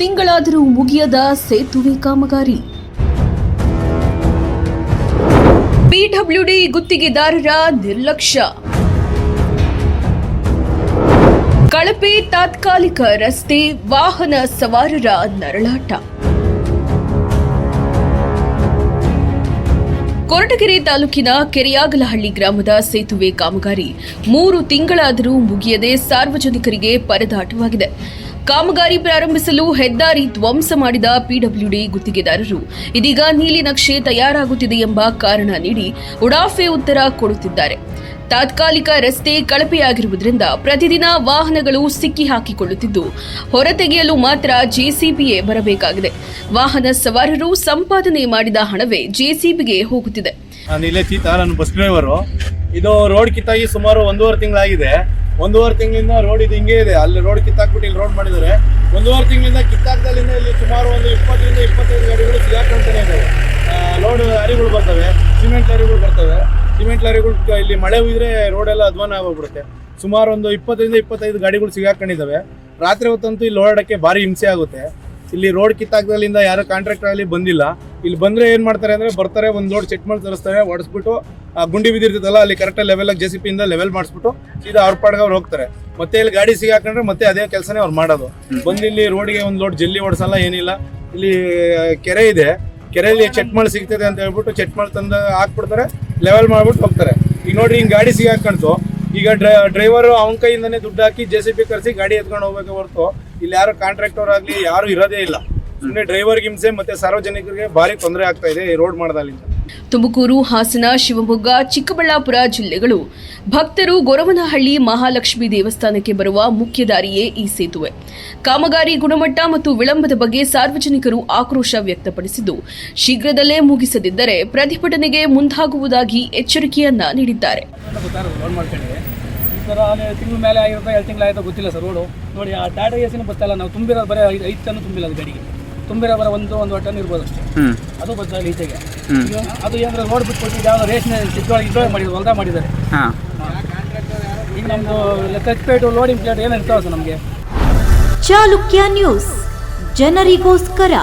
ತಿಂಗಳಾದರೂ ಮುಗಿಯದ ಸೇತುವೆ ಕಾಮಗಾರಿ. ಪಿಡಬ್ಲ್ಯೂಡಿ ಗುತ್ತಿಗೆದಾರರ ನಿರ್ಲಕ್ಷ್ಯ. ಕಳಪೆ ತಾತ್ಕಾಲಿಕ ರಸ್ತೆ ವಾಹನ ಸವಾರರ ನರಳಾಟ. ಕೊರಟಗೆರೆ ತಾಲೂಕಿನ ಕೆರೆಯಾಗಲಹಳ್ಳಿ ಗ್ರಾಮದ ಸೇತುವೆ ಕಾಮಗಾರಿ ಮೂರು ತಿಂಗಳಾದರೂ ಮುಗಿಯದೆ ಸಾರ್ವಜನಿಕರಿಗೆ ಪರದಾಟವಾಗಿದೆ. ಕಾಮಗಾರಿ ಪ್ರಾರಂಭಿಸಲು ಹೆದ್ದಾರಿ ಧ್ವಂಸ ಮಾಡಿದ ಪಿಡಬ್ಲ್ಯೂಡಿ ಗುತ್ತಿಗೆದಾರರು. ಇದೀಗ ನೀಲಿ ನಕ್ಷೆ ತಯಾರಾಗುತ್ತಿದೆ ಎಂಬ ಕಾರಣ ನೀಡಿ ಉಡಾಫೆ ಉತ್ತರ ಕೊಡುತ್ತಿದ್ದಾರೆ. ತಾತ್ಕಾಲಿಕ ರಸ್ತೆ ಕಳಪೆಯಾಗಿರುವುದರಿಂದ ಪ್ರತಿದಿನ ವಾಹನಗಳು ಸಿಕ್ಕಿ ಹಾಕಿಕೊಳ್ಳುತ್ತಿದ್ದು, ಹೊರತೆಗೆಯಲು ಮಾತ್ರ ಜೆಸಿಬಿಯೇ ಬರಬೇಕಾಗಿದೆ. ವಾಹನ ಸವಾರರು ಸಂಪಾದನೆ ಮಾಡಿದ ಹಣವೇ ಜೆಸಿಬಿಗೆ ಹೋಗುತ್ತಿದೆ. ಬಸ್ ಇದು ರೋಡ್ ಕಿತ್ತಾಗಿ ಸುಮಾರು ಒಂದೂವರೆ ತಿಂಗಳಾಗಿದೆ. ಒಂದೂವರೆ ತಿಂಗಳಿಂದ ರೋಡ್ ಇದು ಹಿಂಗೆ ಇದೆ. ಅಲ್ಲಿ ರೋಡ್ ಕಿತ್ತಾಕ್ಬಿಟ್ಟು ಇಲ್ಲಿ ರೋಡ್ ಮಾಡಿದ್ದಾರೆ. ಒಂದೂವರೆ ತಿಂಗಳಿಂದ ಕಿತ್ತಾಕ್ದಲ್ಲಿಂದ ಇಲ್ಲಿ ಸುಮಾರು ಒಂದು ಇಪ್ಪತ್ತರಿಂದ ಇಪ್ಪತ್ತೈದು ಗಾಡಿಗಳು ಸಿಗಾಕೊಂತಾನೆ ಇದ್ದಾವೆ ಲೋಡ್ ಲಾರಿಗಳು ಬರ್ತವೆ ಸಿಮೆಂಟ್ ಲಾರಿಗಳು ಬರ್ತವೆ. ಸಿಮೆಂಟ್ ಲಾರಿಗಳು ಇಲ್ಲಿ ಮಳೆ ಹುಯ್ದ್ರೆ ರೋಡ್ ಎಲ್ಲ ಅಧ್ವಾನ ಆಗೋಗ್ಬಿಡುತ್ತೆ ಸುಮಾರು ಒಂದು ಇಪ್ಪತ್ತರಿಂದ ಇಪ್ಪತ್ತೈದು ಗಾಡಿಗಳು ಸಿಗಾಕೊಂಡಿದ್ದಾವೆ ರಾತ್ರಿ ಹೊತ್ತಂತೂ ಇಲ್ಲಿ ಓಡಾಡೋಕ್ಕೆ ಭಾರಿ ಹಿಂಸೆ ಆಗುತ್ತೆ. ಇಲ್ಲಿ ರೋಡ್ ಕಿತ್ತಾಕ್ದಲ್ಲಿಂದ ಯಾರೂ ಕಾಂಟ್ರಾಕ್ಟರ್ ಅಲ್ಲಿ ಬಂದಿಲ್ಲ. ಇಲ್ಲಿ ಬಂದ್ರೆ ಏನು ಮಾಡ್ತಾರೆ ಅಂದ್ರೆ ಬರ್ತಾರೆ ಒಂದು ಲೋಡ್ ಚೆಕ್ ಮಾಡಿ ತರಿಸ್ತಾರೆ ಹೊಡೆಸ್ಬಿಟ್ಟು ಆ ಗುಂಡಿ ಬಿದ್ದಿರ್ತದಲ್ಲ ಅಲ್ಲಿ ಕರೆಕ್ಟಾಗಿ ಲೆವೆಲ್ ಜೆ ಸಿ ಪಿಯಿಂದ ಇಂದ ಲೆವೆಲ್ ಮಾಡಿಸ್ಬಿಟ್ಟು ಸೀದಾ ಅವ್ರ ಪಾಡ್ಗೆ ಅವ್ರು ಹೋಗ್ತಾರೆ. ಮತ್ತೆ ಇಲ್ಲಿ ಗಾಡಿ ಸಿಗಾಕೊಂಡ್ರೆ ಮತ್ತೆ ಅದೇ ಕೆಲಸನೇ ಅವ್ರು ಮಾಡೋದು. ಬಂದು ಇಲ್ಲಿ ರೋಡ್ಗೆ ಒಂದು ಲೋಡ್ ಜಲ್ಲಿ ಹೊಡ್ಸಲ್ಲ ಏನಿಲ್ಲ. ಇಲ್ಲಿ ಕೆರೆ ಇದೆ. ಕೆರೆಯಲ್ಲಿ ಚೆಕ್ ಮಾಡಿ ಸಿಗ್ತದೆ ಅಂತ ಹೇಳ್ಬಿಟ್ಟು ಚೆಕ್ ಮಾಡಿ ತಂದು ಹಾಕ್ಬಿಡ್ತಾರೆ ಲೆವೆಲ್ ಮಾಡ್ಬಿಟ್ಟು ಹೋಗ್ತಾರೆ. ಈಗ ನೋಡ್ರಿ ಹಿಂಗೆ ಗಾಡಿ ಸಿಗಾಕೊಂಡ್ತು. ಈಗ ಡ್ರೈವರ್ ಅವನ ಕೈಯಿಂದನೇ ದುಡ್ಡು ಹಾಕಿ ಜೆ ಸಿ ಪಿ ಕರೆಸಿ ಗಾಡಿ ಎತ್ಕೊಂಡು ಹೋಗ್ಬೇಕು ಹೊರತು. ಇಲ್ಲಿ ಯಾರು ಕಾಂಟ್ರಾಕ್ಟರ್ ಆಗಲಿ ಯಾರು ಇರೋದೇ ಇಲ್ಲ. ಸುಮ್ಮನೆ ಡ್ರೈವರ್ ಹಿಂಸೆ ಮತ್ತೆ ಸಾರ್ವಜನಿಕರಿಗೆ ಭಾರಿ ತೊಂದರೆ ಆಗ್ತಾ ಇದೆ ಈ ರೋಡ್ ಮಾಡೋದ್ರಿಂದ ತುಮಕೂರು ಹಾಸನ ಶಿವಮೊಗ್ಗ ಚಿಕ್ಕಬಳ್ಳಾಪುರ ಜಿಲ್ಲೆಗಳು. ಭಕ್ತರು ಗೊರವನಹಳ್ಳಿ ಮಹಾಲಕ್ಷ್ಮಿ ದೇವಸ್ಥಾನಕ್ಕೆ ಬರುವ ಮುಖ್ಯ ದಾರಿಯೇ ಈ ಸೇತುವೆ. ಕಾಮಗಾರಿ ಗುಣಮಟ್ಟ ಮತ್ತು ವಿಳಂಬದ ಬಗ್ಗೆ ಸಾರ್ವಜನಿಕರು ಆಕ್ರೋಶ ವ್ಯಕ್ತಪಡಿಸಿದ್ದು ಶೀಘ್ರದಲ್ಲೇ ಮುಗಿಸದಿದ್ದರೆ ಪ್ರತಿಭಟನೆಗೆ ಮುಂದಾಗುವುದಾಗಿ ಎಚ್ಚರಿಕೆಯನ್ನ ನೀಡಿದ್ದಾರೆ. ಸರ್ ತಿಂಗಳ ಮೇಲೆ ಆಗಿರುತ್ತೆ ಎರಡು ತಿಂಗಳಾಯ್ತು ಗೊತ್ತಿಲ್ಲ ಸರ್ ರೋಡು ನೋಡಿ ಆ ಟಾಟಾ ಎಸಿನೂ ಬರ್ತಾ ಇಲ್ಲ. ನಾವು ತುಂಬಿರೋದು ಬರೀ ಐದು ತುಂಬಿಲ್ಲ ಅದು ಗಾಡಿಗೆ. ತುಂಬಿರೋ ಬರ ಒಂದು ಒಂದು ಟನ್ ಇರ್ಬೋದು ಅಷ್ಟೇ. ಅದು ಇಲ್ಲ ಈಚೆಗೆ. ಅದು ಏನಾದ್ರು ರೋಡ್ ಬಿಟ್ಕೊಟ್ಟಿದ್ದು ಯಾವ ರೇಷ್ಮೆ ಸಿದ್ದೊಳಗೆ ಇದ್ರೊಳಗೆ ಮಾಡಿದ್ರು ಹೊಲ್ದ ಮಾಡಿದ್ದಾರೆ. ಹಾಂ. ಈಗ ನಮ್ಮದು ಟಚ್ ಪ್ಲೇಟು ಲೋಡಿಂಗ್ ಪ್ಲೇಟ್ ಏನು ಇರ್ತಾವೆ ಸರ್ ನಮಗೆ. ಚಾಲುಕ್ಯ ನ್ಯೂಸ್ ಜನರಿಗೋಸ್ಕರ.